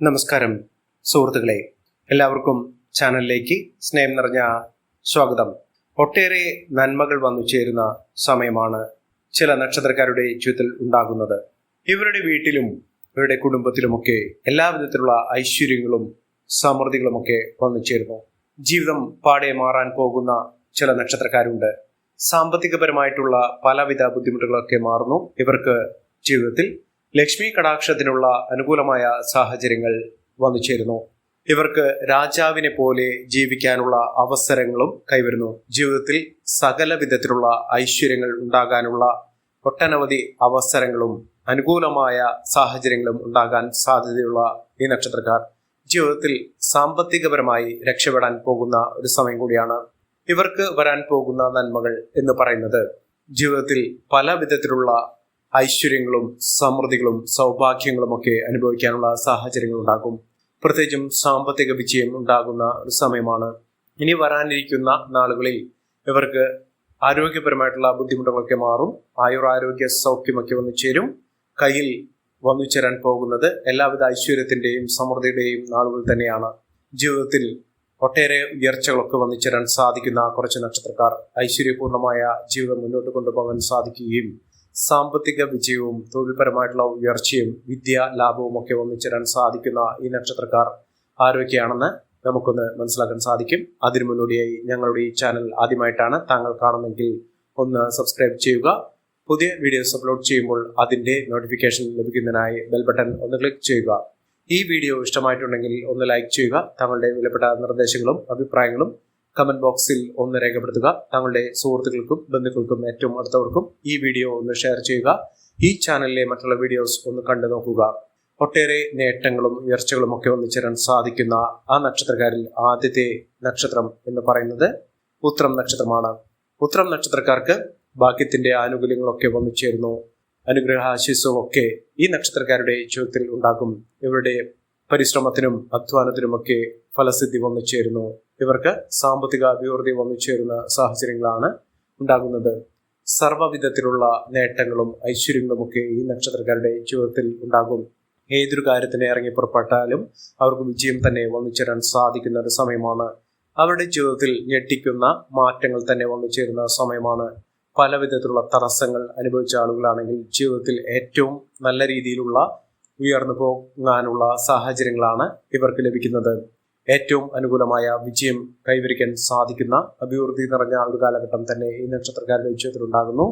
നമസ്കാരം സുഹൃത്തുക്കളെ. എല്ലാവർക്കും ചാനലിലേക്ക് സ്നേഹം നിറഞ്ഞ സ്വാഗതം. ഒട്ടേറെ നന്മകൾ വന്നു ചേരുന്ന സമയമാണ് ചില നക്ഷത്രക്കാരുടെ ജീവിതത്തിൽ ഉണ്ടാകുന്നത്. ഇവരുടെ വീട്ടിലും ഇവരുടെ കുടുംബത്തിലുമൊക്കെ എല്ലാവിധത്തിലുള്ള ഐശ്വര്യങ്ങളും സമൃദ്ധികളുമൊക്കെ വന്നു ചേരുന്നു. ജീവിതം പാടെ മാറാൻ പോകുന്ന ചില നക്ഷത്രക്കാരുണ്ട്. സാമ്പത്തികപരമായിട്ടുള്ള പലവിധ ബുദ്ധിമുട്ടുകളൊക്കെ മാറുന്നു. ഇവർക്ക് ജീവിതത്തിൽ ലക്ഷ്മി കടാക്ഷത്തിനുള്ള അനുകൂലമായ സാഹചര്യങ്ങൾ വന്നു ചേരുന്നു. ഇവർക്ക് രാജാവിനെ പോലെ ജീവിക്കാനുള്ള അവസരങ്ങളും കൈവരുന്നു. ജീവിതത്തിൽ സകല വിധത്തിലുള്ള ഐശ്വര്യങ്ങൾ ഉണ്ടാകാനുള്ള ഒട്ടനവധി അവസരങ്ങളും അനുകൂലമായ സാഹചര്യങ്ങളും ഉണ്ടാകാൻ സാധ്യതയുള്ള ഈ നക്ഷത്രക്കാർ ജീവിതത്തിൽ സാമ്പത്തികപരമായി രക്ഷപ്പെടാൻ പോകുന്ന ഒരു സമയം കൂടിയാണ് ഇവർക്ക് വരാൻ പോകുന്ന നന്മകൾ എന്ന് പറയുന്നത്. ജീവിതത്തിൽ പല വിധത്തിലുള്ള ഐശ്വര്യങ്ങളും സമൃദ്ധികളും സൗഭാഗ്യങ്ങളും ഒക്കെ അനുഭവിക്കാനുള്ള സാഹചര്യങ്ങൾ ഉണ്ടാകും. പ്രത്യേകിച്ചും സാമ്പത്തിക വിജയം ഉണ്ടാകുന്ന ഒരു സമയമാണ്. ഇനി വരാനിരിക്കുന്ന നാളുകളിൽ ഇവർക്ക് ആരോഗ്യപരമായിട്ടുള്ള ബുദ്ധിമുട്ടുകളൊക്കെ മാറും. ആയുർ ആരോഗ്യ സൗഖ്യമൊക്കെ വന്നു ചേരും. കയ്യിൽ വന്നു ചേരാൻ പോകുന്നത് എല്ലാവിധ ഐശ്വര്യത്തിന്റെയും സമൃദ്ധിയുടെയും നാളുകൾ തന്നെയാണ്. ജീവിതത്തിൽ ഒട്ടേറെ ഉയർച്ചകളൊക്കെ വന്നു ചേരാൻ സാധിക്കുന്ന കുറച്ച് നക്ഷത്രക്കാർ ഐശ്വര്യപൂർണമായ ജീവിതം മുന്നോട്ട് കൊണ്ടുപോകാൻ സാധിക്കുകയും സാമ്പത്തിക വിജയവും തൊഴിൽപരമായിട്ടുള്ള ഉയർച്ചയും വിദ്യ ലാഭവും ഒക്കെ ഒന്നിച്ചേരാൻ സാധിക്കുന്ന ഈ നക്ഷത്രക്കാർ ആരോഗ്യമാണെന്ന് നമുക്കൊന്ന് മനസ്സിലാക്കാൻ സാധിക്കും. അതിനു മുന്നോടിയായി ഞങ്ങളുടെ ഈ ചാനൽ ആദ്യമായിട്ടാണ് താങ്കൾ കാണുന്നെങ്കിൽ ഒന്ന് സബ്സ്ക്രൈബ് ചെയ്യുക. പുതിയ വീഡിയോസ് അപ്ലോഡ് ചെയ്യുമ്പോൾ അതിന്റെ നോട്ടിഫിക്കേഷൻ ലഭിക്കുന്നതിനായി ബെൽ ബട്ടൺ ഒന്ന് ക്ലിക്ക് ചെയ്യുക. ഈ വീഡിയോ ഇഷ്ടമായിട്ടുണ്ടെങ്കിൽ ഒന്ന് ലൈക്ക് ചെയ്യുക. താങ്കളുടെ വിലപ്പെട്ട നിർദ്ദേശങ്ങളും അഭിപ്രായങ്ങളും കമന്റ് ബോക്സിൽ ഒന്ന് രേഖപ്പെടുത്തുക. താങ്കളുടെ സുഹൃത്തുക്കൾക്കും ബന്ധുക്കൾക്കും ഏറ്റവും അടുത്തവർക്കും ഈ വീഡിയോ ഒന്ന് ഷെയർ ചെയ്യുക. ഈ ചാനലിലെ മറ്റുള്ള വീഡിയോസ് ഒന്ന് കണ്ടു നോക്കുക. ഒട്ടേറെ നേട്ടങ്ങളും ഉയർച്ചകളും ഒക്കെ ഒന്നിച്ചേരാൻ സാധിക്കുന്ന ആ നക്ഷത്രക്കാരിൽ ആദ്യത്തെ നക്ഷത്രം എന്ന് പറയുന്നത് ഉത്രം നക്ഷത്രമാണ്. ഉത്രം നക്ഷത്രക്കാർക്ക് ഭാഗ്യത്തിന്റെ ആനുകൂല്യങ്ങളൊക്കെ വന്നു ചേരുന്നു അനുഗ്രഹാശിസ്സുമൊക്കെ ഈ നക്ഷത്രക്കാരുടെ ജീവിതത്തിൽ ഉണ്ടാകും. ഇവരുടെ പരിശ്രമത്തിനും അധ്വാനത്തിനുമൊക്കെ ഫലസിദ്ധി വന്നു ചേരുന്നു ഇവർക്ക് സാമ്പത്തിക അഭിവൃദ്ധി വന്നു ചേരുന്ന സാഹചര്യങ്ങളാണ് ഉണ്ടാകുന്നത്. സർവവിധത്തിലുള്ള നേട്ടങ്ങളും ഐശ്വര്യങ്ങളും ഒക്കെ ഈ നക്ഷത്രക്കാരുടെ ജീവിതത്തിൽ ഉണ്ടാകും. ഏതൊരു കാര്യത്തിന് ഇറങ്ങി പുറപ്പെട്ടാലും അവർക്ക് വിജയം തന്നെ വന്നു ചേരാൻ സാധിക്കുന്ന ഒരു സമയമാണ്. അവരുടെ ജീവിതത്തിൽ ഞെട്ടിക്കുന്ന മാറ്റങ്ങൾ തന്നെ വന്നു ചേരുന്ന സമയമാണ്. പല വിധത്തിലുള്ള തടസ്സങ്ങൾ അനുഭവിച്ച ആളുകളാണെങ്കിൽ ജീവിതത്തിൽ ഏറ്റവും നല്ല രീതിയിലുള്ള ഉയർന്നു പോകാനുള്ള സാഹചര്യങ്ങളാണ് ഇവർക്ക് ലഭിക്കുന്നത്. ഏറ്റവും അനുകൂലമായ വിജയം കൈവരിക്കാൻ സാധിക്കുന്ന അഭിവൃദ്ധി നിറഞ്ഞ ഒരു കാലഘട്ടം തന്നെ ഈ നക്ഷത്രക്കാരുടെ വിജയത്തിലുണ്ടാകുന്നു.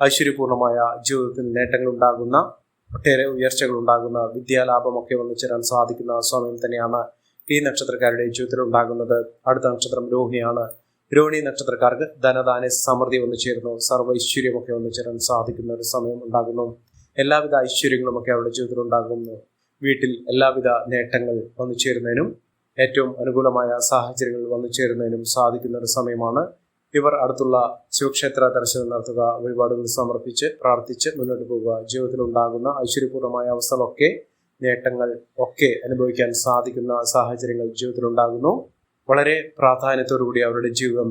ഐശ്വര്യപൂർണമായ ജീവിതത്തിൽ നേട്ടങ്ങൾ ഉണ്ടാകുന്ന ഒട്ടേറെ ഉയർച്ചകൾ ഉണ്ടാകുന്ന വിദ്യാലാഭമൊക്കെ വന്നു ചേരാൻ സാധിക്കുന്ന സമയം തന്നെയാണ് ഈ നക്ഷത്രക്കാരുടെ ജീവിതത്തിൽ ഉണ്ടാകുന്നത് അടുത്ത നക്ഷത്രം രോഹിണിയാണ്. രോഹിണി നക്ഷത്രക്കാർക്ക് ധനദാന സമൃദ്ധി വന്നു ചേരുന്നു. സർവ ഐശ്വര്യമൊക്കെ വന്നു ചേരാൻ സാധിക്കുന്ന ഒരു സമയം ഉണ്ടാകുന്നു. എല്ലാവിധ ഐശ്വര്യങ്ങളും ഒക്കെ അവരുടെ ജീവിതത്തിൽ ഉണ്ടാകുന്നു വീട്ടിൽ എല്ലാവിധ നേട്ടങ്ങൾ വന്നു ചേരുന്നതിനും ഏറ്റവും അനുകൂലമായ സാഹചര്യങ്ങൾ വന്നു ചേരുന്നതിനും സാധിക്കുന്ന ഒരു സമയമാണ്. ഇവർ അടുത്തുള്ള ശിവക്ഷേത്ര ദർശനം നടത്തുക വഴിപാടുകൾ സമർപ്പിച്ച് പ്രാർത്ഥിച്ച് മുന്നോട്ട് പോവുക ജീവിതത്തിൽ ഉണ്ടാകുന്ന ഐശ്വര്യപൂർണമായ അവസ്ഥകളൊക്കെ നേട്ടങ്ങൾ ഒക്കെ അനുഭവിക്കാൻ സാധിക്കുന്ന സാഹചര്യങ്ങൾ ജീവിതത്തിൽ ഉണ്ടാകുന്നു. വളരെ പ്രാധാന്യത്തോടുകൂടി അവരുടെ ജീവിതം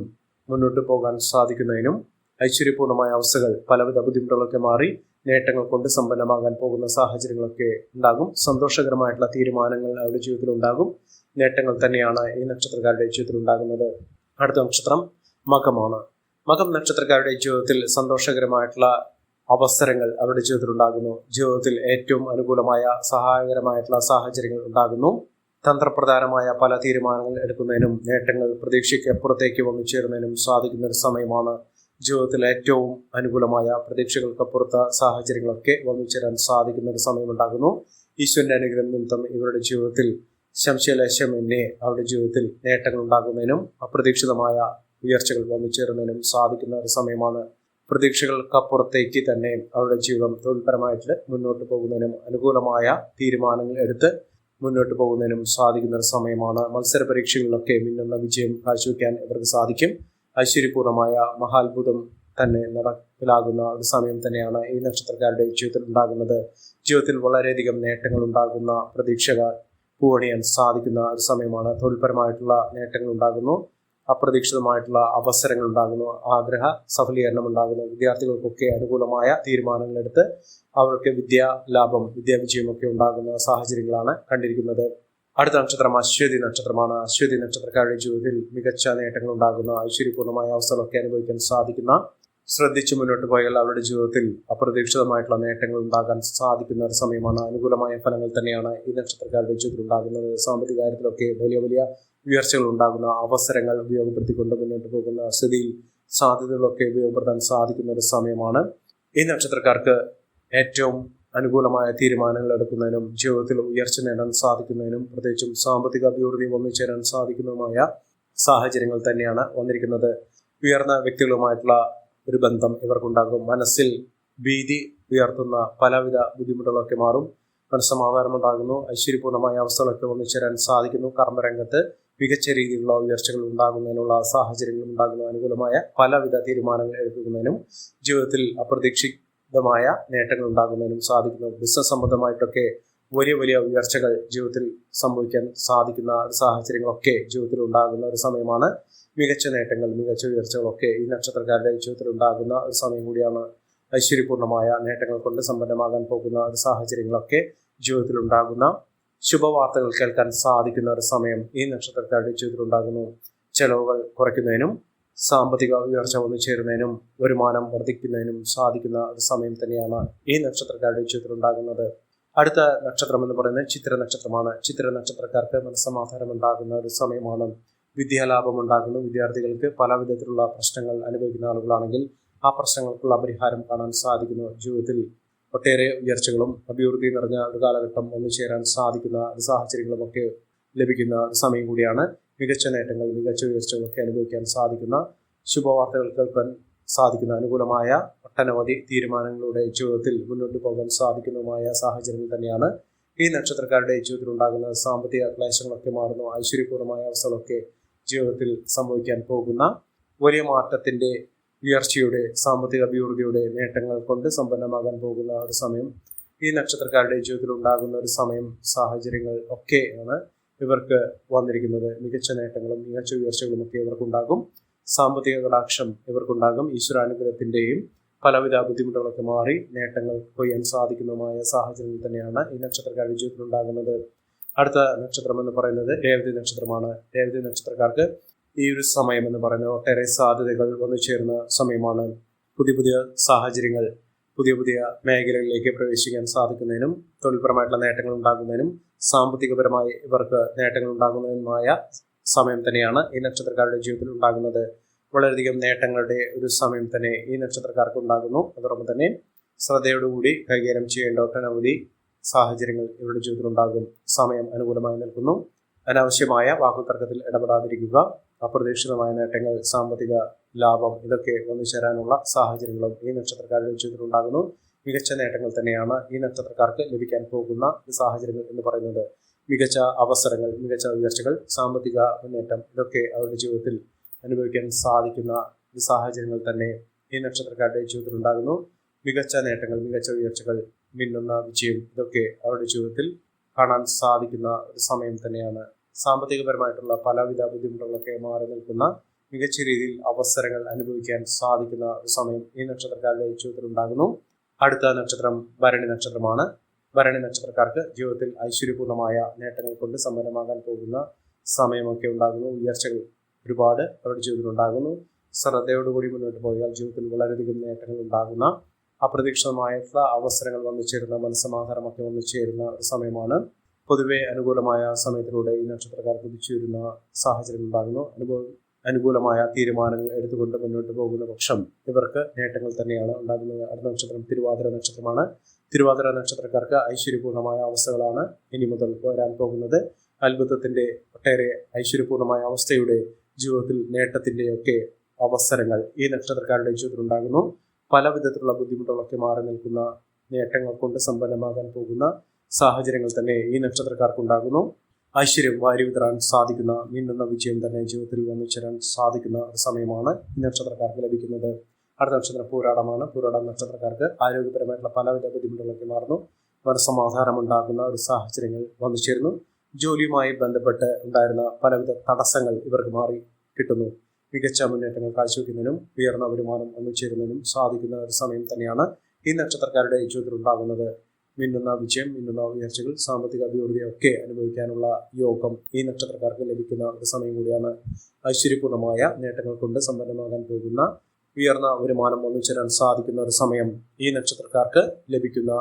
മുന്നോട്ട് പോകാൻ സാധിക്കുന്നതിനും ഐശ്വര്യപൂർണമായ അവസ്ഥകൾ പലവിധ ബുദ്ധിമുട്ടുകളൊക്കെ മാറി നേട്ടങ്ങൾ കൊണ്ട് സമ്പന്നമാകാൻ പോകുന്ന സാഹചര്യങ്ങളൊക്കെ ഉണ്ടാകും. സന്തോഷകരമായിട്ടുള്ള തീരുമാനങ്ങൾ അവരുടെ ജീവിതത്തിൽ ഉണ്ടാകും. നേട്ടങ്ങൾ തന്നെയാണ് ഈ നക്ഷത്രക്കാരുടെ ജീവിതത്തിൽ ഉണ്ടാകുന്നത്. അടുത്ത നക്ഷത്രം മകമാണ്. മകം നക്ഷത്രക്കാരുടെ ജീവിതത്തിൽ സന്തോഷകരമായിട്ടുള്ള അവസരങ്ങൾ അവരുടെ ജീവിതത്തിൽ ഉണ്ടാകുന്നു. ജീവിതത്തിൽ ഏറ്റവും അനുകൂലമായ സഹായകരമായിട്ടുള്ള സാഹചര്യങ്ങൾ ഉണ്ടാകുന്നു. തന്ത്രപ്രധാനമായ പല തീരുമാനങ്ങൾ എടുക്കുന്നതിനും നേട്ടങ്ങൾ പ്രതീക്ഷയ്ക്ക് അപ്പുറത്തേക്ക് വന്നു ചേരുന്നതിനും സാധിക്കുന്ന ഒരു സമയമാണ് ജീവിതത്തിൽ ഏറ്റവും അനുകൂലമായ പ്രതീക്ഷകൾക്കപ്പുറത്ത സാഹചര്യങ്ങളൊക്കെ വന്നു ചേരാൻ സാധിക്കുന്ന ഒരു സമയമുണ്ടാകുന്നു. ഈശ്വരന്റെ അനുഗ്രഹം നിമിത്തം ഇവരുടെ ജീവിതത്തിൽ സംശയലേശമെന്നെ അവരുടെ ജീവിതത്തിൽ നേട്ടങ്ങൾ ഉണ്ടാകുന്നതിനും അപ്രതീക്ഷിതമായ ഉയർച്ചകൾ വന്നു ചേരുന്നതിനും സാധിക്കുന്ന ഒരു സമയമാണ്. പ്രതീക്ഷകൾക്കപ്പുറത്തേക്ക് തന്നെ അവരുടെ ജീവിതം തൊഴിൽപരമായിട്ട് മുന്നോട്ട് പോകുന്നതിനും അനുകൂലമായ തീരുമാനങ്ങൾ എടുത്ത് മുന്നോട്ട് പോകുന്നതിനും സാധിക്കുന്ന ഒരു സമയമാണ്. മത്സര പരീക്ഷകളിലൊക്കെ മിന്നുന്ന വിജയം കാഴ്ചവെക്കാൻ ഇവർക്ക് സാധിക്കും. ഐശ്വര്യപൂർണമായ മഹാത്ഭുതം തന്നെ നടപ്പിലാകുന്ന ഒരു സമയം തന്നെയാണ് ഈ നക്ഷത്രക്കാരുടെ ജീവിതത്തിൽ ഉണ്ടാകുന്നത്. ജീവിതത്തിൽ വളരെയധികം നേട്ടങ്ങൾ ഉണ്ടാകുന്ന പ്രതീക്ഷകൾ പൂവണിയാൻ സാധിക്കുന്ന ഒരു സമയമാണ്. തൊഴിൽപരമായിട്ടുള്ള നേട്ടങ്ങൾ ഉണ്ടാകുന്നു. അപ്രതീക്ഷിതമായിട്ടുള്ള അവസരങ്ങൾ ഉണ്ടാകുന്നു. ആഗ്രഹ സഫലീകരണം ഉണ്ടാകുന്നു. വിദ്യാർത്ഥികൾക്കൊക്കെ അനുകൂലമായ തീരുമാനങ്ങൾ എടുത്ത് അവർക്ക് വിദ്യാലാഭം വിദ്യാവിജയമൊക്കെ ഉണ്ടാകുന്ന സാഹചര്യങ്ങളാണ് കണ്ടിരിക്കുന്നത്. അടുത്ത നക്ഷത്രം അശ്വതി നക്ഷത്രമാണ്. അശ്വതി നക്ഷത്രക്കാരുടെ ജീവിതത്തിൽ മികച്ച നേട്ടങ്ങൾ ഉണ്ടാകുന്ന ഐശ്വര്യപൂർണമായ അവസ്ഥകളൊക്കെ അനുഭവിക്കാൻ സാധിക്കുന്ന ശ്രദ്ധിച്ചു മുന്നോട്ട് പോയാൽ അവരുടെ ജീവിതത്തിൽ അപ്രതീക്ഷിതമായിട്ടുള്ള നേട്ടങ്ങൾ ഉണ്ടാകാൻ സാധിക്കുന്ന ഒരു സമയമാണ്. അനുകൂലമായ ഫലങ്ങൾ തന്നെയാണ് ഈ നക്ഷത്രക്കാരുടെ ജീവിതത്തിൽ ഉണ്ടാകുന്നത്. സാമ്പത്തിക കാര്യത്തിലൊക്കെ വലിയ വലിയ ഉയർച്ചകൾ ഉണ്ടാകുന്ന അവസരങ്ങൾ ഉപയോഗപ്പെടുത്തിക്കൊണ്ട് മുന്നോട്ട് പോകുന്ന സ്ഥിതിയിൽ സാധ്യതകളൊക്കെ ഉപയോഗപ്പെടുത്താൻ സാധിക്കുന്ന ഒരു സമയമാണ്. ഈ നക്ഷത്രക്കാർക്ക് ഏറ്റവും അനുകൂലമായ തീരുമാനങ്ങൾ എടുക്കുന്നതിനും ജീവിതത്തിൽ ഉയർച്ച നേടാൻ സാധിക്കുന്നതിനും പ്രത്യേകിച്ചും സാമ്പത്തിക അഭിവൃദ്ധി ഒന്നിച്ചേരാൻ സാധിക്കുന്നതുമായ സാഹചര്യങ്ങൾ തന്നെയാണ് വന്നിരിക്കുന്നത്. ഉയർന്ന വ്യക്തികളുമായിട്ടുള്ള ഒരു ബന്ധം ഇവർക്കുണ്ടാകും. മനസ്സിൽ ഭീതി ഉയർത്തുന്ന പലവിധ ബുദ്ധിമുട്ടുകളൊക്കെ മാറും. മനസ്സമാധാനമുണ്ടാകുന്നു. ഐശ്വര്യപൂർണമായ അവസ്ഥകളൊക്കെ ഒന്നിച്ചേരാൻ സാധിക്കുന്നു. കർമ്മരംഗത്ത് മികച്ച രീതിയിലുള്ള ഉയർച്ചകൾ ഉണ്ടാകുന്നതിനുള്ള സാഹചര്യങ്ങൾ ഉണ്ടാകുന്ന അനുകൂലമായ പലവിധ തീരുമാനങ്ങൾ എടുക്കുന്നതിനും ജീവിതത്തിൽ അപ്രതീക്ഷിതമായ നേട്ടങ്ങൾ ഉണ്ടാകുന്നതിനും സാധിക്കുന്നു ബിസിനസ് സംബന്ധമായിട്ടൊക്കെ വലിയ വലിയ ഉയർച്ചകൾ ജീവിതത്തിൽ സംഭവിക്കാൻ സാധിക്കുന്ന സാഹചര്യങ്ങളൊക്കെ ജീവിതത്തിൽ ഉണ്ടാകുന്ന ഒരു സമയമാണ്. മികച്ച നേട്ടങ്ങൾ മികച്ച ഉയർച്ചകളൊക്കെ ഈ നക്ഷത്രക്കാരുടെ ജീവിതത്തിൽ ഉണ്ടാകുന്ന ഒരു സമയം കൂടിയാണ് ഐശ്വര്യപൂർണമായ നേട്ടങ്ങൾ കൊണ്ട് സമ്പന്നമാകാൻ പോകുന്ന ഒരു സാഹചര്യങ്ങളൊക്കെ ജീവിതത്തിൽ ഉണ്ടാകുന്ന ശുഭവാർത്തകൾ കേൾക്കാൻ സാധിക്കുന്ന ഒരു സമയം ഈ നക്ഷത്രക്കാരുടെ ജീവിതത്തിൽ ഉണ്ടാകുന്നു. ചെലവുകൾ കുറയ്ക്കുന്നതിനും സാമ്പത്തിക ഉയർച്ച വന്നു ചേരുന്നതിനും വരുമാനം വർദ്ധിക്കുന്നതിനും സാധിക്കുന്ന ഒരു സമയം തന്നെയാണ് ഈ നക്ഷത്രക്കാരുടെ ചിത്രം ഉണ്ടാകുന്നത്. അടുത്ത നക്ഷത്രം എന്ന് പറയുന്നത് ചിത്ര നക്ഷത്രമാണ്. ചിത്ര നക്ഷത്രക്കാർക്ക് മനസ്സമാധാനം ഉണ്ടാകുന്ന ഒരു സമയമാണ്. വിദ്യാലാഭം ഉണ്ടാകുന്നു. വിദ്യാർത്ഥികൾക്ക് പല വിധത്തിലുള്ള പ്രശ്നങ്ങൾ അനുഭവിക്കുന്ന ആളുകളാണെങ്കിൽ ആ പ്രശ്നങ്ങൾക്കുള്ള പരിഹാരം കാണാൻ സാധിക്കുന്നു ജീവിതത്തിൽ. ഒട്ടേറെ ഉയർച്ചകളും അഭിവൃദ്ധി നിറഞ്ഞ ഒരു കാലഘട്ടം ഒന്നു ചേരാൻ സാധിക്കുന്ന സാഹചര്യങ്ങളും ഒക്കെ ലഭിക്കുന്ന സമയം കൂടിയാണ് മികച്ച നേട്ടങ്ങൾ മികച്ച ഉയർച്ചകളൊക്കെ അനുഭവിക്കാൻ സാധിക്കുന്ന ശുഭവാർത്തകൾ കേൾക്കാൻ സാധിക്കുന്ന അനുകൂലമായ ഒട്ടനവധി തീരുമാനങ്ങളുടെ ജീവിതത്തിൽ മുന്നോട്ട് പോകാൻ സാധിക്കുന്നതുമായ സാഹചര്യങ്ങൾ തന്നെയാണ് ഈ നക്ഷത്രക്കാരുടെ ജീവിതത്തിൽ ഉണ്ടാകുന്ന സാമ്പത്തിക ക്ലേശങ്ങളൊക്കെ മാറുന്നു ഐശ്വര്യപൂർണമായ അവസ്ഥകളൊക്കെ ജീവിതത്തിൽ സംഭവിക്കാൻ പോകുന്ന വലിയ മാറ്റത്തിന്റെ ഉയർച്ചയുടെ സാമ്പത്തിക അഭിവൃദ്ധിയുടെ നേട്ടങ്ങൾ കൊണ്ട് സമ്പന്നമാകാൻ പോകുന്ന ഒരു സമയം ഈ നക്ഷത്രക്കാരുടെ ജീവിതത്തിൽ ഉണ്ടാകുന്ന ഒരു സമയം സാഹചര്യങ്ങൾ ഒക്കെയാണ് ഇവർക്ക് വന്നിരിക്കുന്നത് മികച്ച നേട്ടങ്ങളും മികച്ച ഉയർച്ചകളും ഒക്കെ ഇവർക്കുണ്ടാകും. സാമ്പത്തിക കടാക്ഷം ഇവർക്കുണ്ടാകും. ഈശ്വരാനുഗ്രഹത്തിന്റെയും പലവിധ ബുദ്ധിമുട്ടുകളൊക്കെ മാറി നേട്ടങ്ങൾ കൊയ്യാൻ സാധിക്കുന്നതുമായ സാഹചര്യങ്ങൾ തന്നെയാണ് ഈ നക്ഷത്രക്കാരുടെ ജീവിതത്തിൽ ഉണ്ടാകുന്നത്. അടുത്ത നക്ഷത്രം എന്ന് പറയുന്നത് രേവതി നക്ഷത്രമാണ്. രേവതി നക്ഷത്രക്കാർക്ക് ഈ ഒരു സമയം എന്ന് പറയുന്നത് ഒട്ടേറെ സാധ്യതകൾ വന്നു ചേരുന്ന സമയമാണ്. പുതിയ പുതിയ സാഹചര്യങ്ങൾ പുതിയ പുതിയ മേഖലകളിലേക്ക് പ്രവേശിക്കാൻ സാധിക്കുന്നതിനും തൊഴിൽപരമായിട്ടുള്ള നേട്ടങ്ങൾ ഉണ്ടാകുന്നതിനും സാമ്പത്തികപരമായി ഇവർക്ക് നേട്ടങ്ങൾ ഉണ്ടാകുന്നതുമായ സമയം തന്നെയാണ് ഈ നക്ഷത്രക്കാരുടെ ജീവിതത്തിൽ ഉണ്ടാകുന്നത്. വളരെയധികം നേട്ടങ്ങളുടെ ഒരു സമയം തന്നെ ഈ നക്ഷത്രക്കാർക്ക് ഉണ്ടാകുന്നു. അതോടൊപ്പം തന്നെ ശ്രദ്ധയോടുകൂടി കൈകാര്യം ചെയ്യേണ്ട ഒട്ടനവധി സാഹചര്യങ്ങൾ ഇവരുടെ ജീവിതത്തിൽ ഉണ്ടാകും. സമയം അനുകൂലമായി നിൽക്കുന്നു. അനാവശ്യമായ വാക്കുതർക്കത്തിൽ ഇടപെടാതിരിക്കുക. അപ്രതീക്ഷിതമായ നേട്ടങ്ങൾ സാമ്പത്തിക ലാഭം ഇതൊക്കെ വന്നു ചേരാനുള്ള സാഹചര്യങ്ങളും ഈ നക്ഷത്രക്കാരുടെ ജീവിതത്തിൽ ഉണ്ടാകുന്നു. മികച്ച നേട്ടങ്ങൾ തന്നെയാണ് ഈ നക്ഷത്രക്കാർക്ക് ലഭിക്കാൻ പോകുന്ന സാഹചര്യങ്ങൾ എന്ന് പറയുന്നത്. മികച്ച അവസരങ്ങൾ മികച്ച ഉയർച്ചകൾ സാമ്പത്തിക മുന്നേറ്റം ഇതൊക്കെ അവരുടെ ജീവിതത്തിൽ അനുഭവിക്കാൻ സാധിക്കുന്ന സാഹചര്യങ്ങൾ തന്നെ ഈ നക്ഷത്രക്കാരുടെ ജീവിതത്തിൽ ഉണ്ടാകുന്നു. മികച്ച നേട്ടങ്ങൾ മികച്ച ഉയർച്ചകൾ മിന്നുന്ന വിജയം ഇതൊക്കെ അവരുടെ ജീവിതത്തിൽ കാണാൻ സാധിക്കുന്ന ഒരു സമയം തന്നെയാണ്. സാമ്പത്തികപരമായിട്ടുള്ള പലവിധ ബുദ്ധിമുട്ടുകളൊക്കെ മാറി നിൽക്കുന്ന മികച്ച രീതിയിൽ അവസരങ്ങൾ അനുഭവിക്കാൻ സാധിക്കുന്ന ഒരു സമയം ഈ നക്ഷത്രക്കാരുടെ ജീവിതത്തിൽ ഉണ്ടാകുന്നു. അടുത്ത നക്ഷത്രം ഭരണി നക്ഷത്രമാണ്. ഭരണി നക്ഷത്രക്കാർക്ക് ജീവിതത്തിൽ ഐശ്വര്യപൂർണമായ നേട്ടങ്ങൾ കൊണ്ട് സമ്പന്നമാകാൻ പോകുന്ന സമയമൊക്കെ ഉണ്ടാകുന്നു. ഉയർച്ചകൾ ഒരുപാട് അവരുടെ ജീവിതത്തിൽ ഉണ്ടാകുന്നു. ശ്രദ്ധയോടുകൂടി മുന്നോട്ട് പോയാൽ ജീവിതത്തിൽ വളരെയധികം നേട്ടങ്ങൾ ഉണ്ടാകുന്ന അപ്രതീക്ഷിതമായിട്ടുള്ള അവസരങ്ങൾ വന്നു ചേരുന്ന മനസ്സമാധാനമൊക്കെ വന്നു ചേരുന്ന ഒരു സമയമാണ്. പൊതുവെ അനുകൂലമായ സമയത്തിലൂടെ ഈ നക്ഷത്രക്കാർ കുതിച്ചു വരുന്ന സാഹചര്യം ഉണ്ടാകുന്നു. അനുഭവ അനുകൂലമായ തീരുമാനങ്ങൾ എടുത്തുകൊണ്ട് മുന്നോട്ട് പോകുന്ന പക്ഷം ഇവർക്ക് നേട്ടങ്ങൾ തന്നെയാണ് ഉണ്ടാകുന്നത്. അടുത്ത നക്ഷത്രം തിരുവാതിര നക്ഷത്രമാണ്. തിരുവാതിര നക്ഷത്രക്കാർക്ക് ഐശ്വര്യപൂർണമായ അവസ്ഥകളാണ് ഇനി മുതൽ വരാൻ പോകുന്നത്. അത്ഭുതത്തിന്റെ ഒട്ടേറെ ഐശ്വര്യപൂർണമായ അവസ്ഥയുടെ ജീവിതത്തിൽ നേട്ടത്തിന്റെ ഒക്കെ അവസരങ്ങൾ ഈ നക്ഷത്രക്കാരുടെ ജീവിതത്തിൽ ഉണ്ടാകുന്നു. പല വിധത്തിലുള്ള ബുദ്ധിമുട്ടുകളൊക്കെ മാറി നിൽക്കുന്ന നേട്ടങ്ങൾ കൊണ്ട് സമ്പന്നമാകാൻ പോകുന്ന സാഹചര്യങ്ങൾ തന്നെ ഈ നക്ഷത്രക്കാർക്ക് ഉണ്ടാകുന്നു. ഐശ്വര്യം വാരി വിതരാൻ സാധിക്കുന്ന മിന്നുന്ന വിജയം തന്നെ ജീവിതത്തിൽ വന്നു ചേരാൻ സാധിക്കുന്ന ഒരു സമയമാണ് ഈ നക്ഷത്രക്കാർക്ക് ലഭിക്കുന്നത്. അടുത്ത നക്ഷത്രം പൂരാടമാണ്. പൂരാടം നക്ഷത്രക്കാർക്ക് ആരോഗ്യപരമായിട്ടുള്ള പലവിധ ബുദ്ധിമുട്ടുകളൊക്കെ മാറുന്നു. മനസ്സമാധാനം ഉണ്ടാകുന്ന ഒരു സാഹചര്യങ്ങൾ വന്നു ചേരുന്നു. ജോലിയുമായി ബന്ധപ്പെട്ട് ഉണ്ടായിരുന്ന പലവിധ തടസ്സങ്ങൾ ഇവർക്ക് മാറി കിട്ടുന്നു. മികച്ച മുന്നേറ്റങ്ങൾ കാഴ്ചവെക്കുന്നതിനും ഉയർന്ന വരുമാനം ഒന്നുചേരുന്നതിനും സാധിക്കുന്ന ഒരു സമയം തന്നെയാണ് ഈ നക്ഷത്രക്കാരുടെ ജീവിതത്തിൽ ഉണ്ടാകുന്നത്. മിന്നുന്ന വിജയം മിന്നുന്ന ഉയർച്ചകൾ സാമ്പത്തിക അഭിവൃദ്ധി ഒക്കെ അനുഭവിക്കാനുള്ള യോഗം ഈ നക്ഷത്രക്കാർക്ക് ലഭിക്കുന്ന ഒരു സമയം കൂടിയാണ് ഐശ്വര്യപൂർണമായ നേട്ടങ്ങൾ കൊണ്ട് സമ്പന്നമാകാൻ പോകുന്ന ഉയർന്ന വരുമാനം ഒന്നിച്ചേരാൻ സാധിക്കുന്ന ഒരു സമയം ഈ നക്ഷത്രക്കാർക്ക് ലഭിക്കുന്ന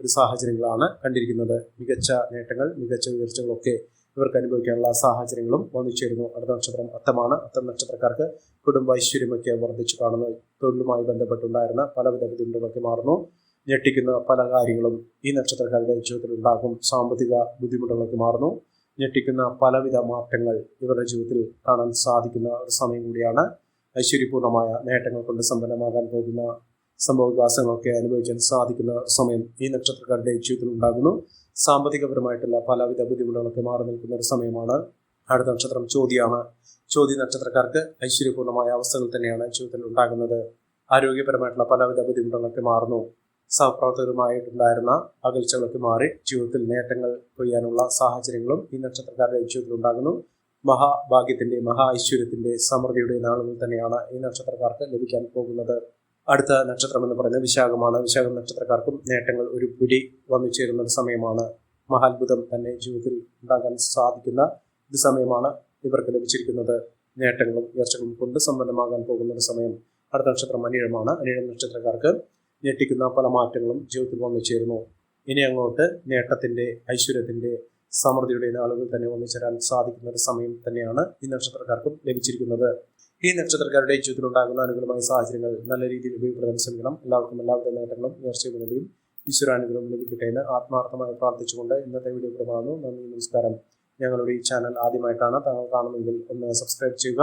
ഒരു സാഹചര്യങ്ങളാണ് കണ്ടിരിക്കുന്നത്. മികച്ച നേട്ടങ്ങൾ മികച്ച ഉയർച്ചകളൊക്കെ ഇവർക്ക് അനുഭവിക്കാനുള്ള സാഹചര്യങ്ങളും വന്നു ചേരുന്നു. അടുത്ത നക്ഷത്രം അത്തമാണ്. അത്തം നക്ഷത്രക്കാർക്ക് കുടുംബ ഐശ്വര്യമൊക്കെ വർദ്ധിച്ചു കാണുന്നു. തൊഴിലുമായി ബന്ധപ്പെട്ടുണ്ടായിരുന്ന പലവിധ ബുദ്ധിമുട്ടുകളൊക്കെ മാറുന്നു. ഞെട്ടിക്കുന്ന പല കാര്യങ്ങളും ഈ നക്ഷത്രക്കാരുടെ ജീവിതത്തിൽ ഉണ്ടാകും. സാമ്പത്തിക ബുദ്ധിമുട്ടുകളൊക്കെ മാറുന്നു. ഞെട്ടിക്കുന്ന പലവിധ മാറ്റങ്ങൾ ഇവരുടെ ജീവിതത്തിൽ കാണാൻ സാധിക്കുന്ന ഒരു സമയം കൂടിയാണ്. ഐശ്വര്യപൂർണമായ നേട്ടങ്ങൾ കൊണ്ട് സമ്പന്നമാകാൻ പോകുന്ന സംഭവവികാസങ്ങളൊക്കെ അനുഭവിക്കാൻ സാധിക്കുന്ന സമയം ഈ നക്ഷത്രക്കാരുടെ ജീവിതത്തിൽ ഉണ്ടാകുന്നു. സാമ്പത്തികപരമായിട്ടുള്ള പലവിധ ബുദ്ധിമുട്ടുകളൊക്കെ മാറി നിൽക്കുന്ന ഒരു സമയമാണ്. അടുത്ത നക്ഷത്രം ചോദ്യമാണ് ചോദ്യ നക്ഷത്രക്കാർക്ക് ഐശ്വര്യപൂർണമായ അവസ്ഥകൾ തന്നെയാണ് ജീവിതത്തിൽ ഉണ്ടാകുന്നത്. ആരോഗ്യപരമായിട്ടുള്ള പലവിധ ബുദ്ധിമുട്ടുകളൊക്കെ മാറുന്നു. സഹപ്രവർത്തകരുമായിട്ടുണ്ടായിരുന്ന അകൽച്ചകളൊക്കെ മാറി ജീവിതത്തിൽ നേട്ടങ്ങൾ കൊയ്യാനുള്ള സാഹചര്യങ്ങളും ഈ നക്ഷത്രക്കാരുടെ ജീവിതത്തിൽ ഉണ്ടാകുന്നു. മഹാഭാഗ്യത്തിന്റെ മഹാ ഐശ്വര്യത്തിന്റെ സമൃദ്ധിയുടെ നാളുകൾ തന്നെയാണ് ഈ നക്ഷത്രക്കാർക്ക് ലഭിക്കാൻ പോകുന്നത്. അടുത്ത നക്ഷത്രം എന്ന് പറയുന്നത് വിശാഖമാണ്. വിശാഖം നക്ഷത്രക്കാർക്കും നേട്ടങ്ങൾ ഒരു പുലി വന്നു ചേരുന്ന ഒരു സമയമാണ്. മഹാത്ഭുതം തന്നെ ജീവിതത്തിൽ ഉണ്ടാകാൻ സാധിക്കുന്ന ഒരു സമയമാണ് ഇവർക്ക് ലഭിച്ചിരിക്കുന്നത്. നേട്ടങ്ങളും ഉയർച്ചകളും കൊണ്ട് സമ്പന്നമാകാൻ പോകുന്ന ഒരു സമയം. അടുത്ത നക്ഷത്രം അനിഴമാണ്. അനിഴം നക്ഷത്രക്കാർക്ക് ഞെട്ടിക്കുന്ന പല മാറ്റങ്ങളും ജീവിതത്തിൽ വന്നു ചേരുന്നു. ഇനി അങ്ങോട്ട് നേട്ടത്തിന്റെ ഐശ്വര്യത്തിന്റെ സമൃദ്ധിയുടെ നാളുകൾ തന്നെ വന്നു ചേരാൻ സാധിക്കുന്ന ഒരു സമയം തന്നെയാണ് ഈ നക്ഷത്രക്കാർക്കും ലഭിച്ചിരിക്കുന്നത്. ഈ നക്ഷത്രക്കാരുടെ ജീവിതത്തിൽ ഉണ്ടാകുന്ന അനുകൂലമായ സാഹചര്യങ്ങൾ നല്ല രീതിയിൽ ഉപയോഗപ്പെടുത്താൻ ശ്രമിക്കണം. എല്ലാവർക്കും എല്ലാവിധ നേട്ടങ്ങളും ഉയർച്ചയുടെയും ഈശ്വരാനുഗ്രഹം ലഭിക്കട്ടെ എന്ന് ആത്മാർത്ഥമായി പ്രാർത്ഥിച്ചുകൊണ്ട് ഇന്നത്തെ വീഡിയോ പ്രമാണു നന്ദി നമസ്കാരം. ഞങ്ങളുടെ ഈ ചാനൽ ആദ്യമായിട്ടാണ് താങ്കൾ കാണുന്നതെങ്കിൽ ഒന്ന് സബ്സ്ക്രൈബ് ചെയ്യുക.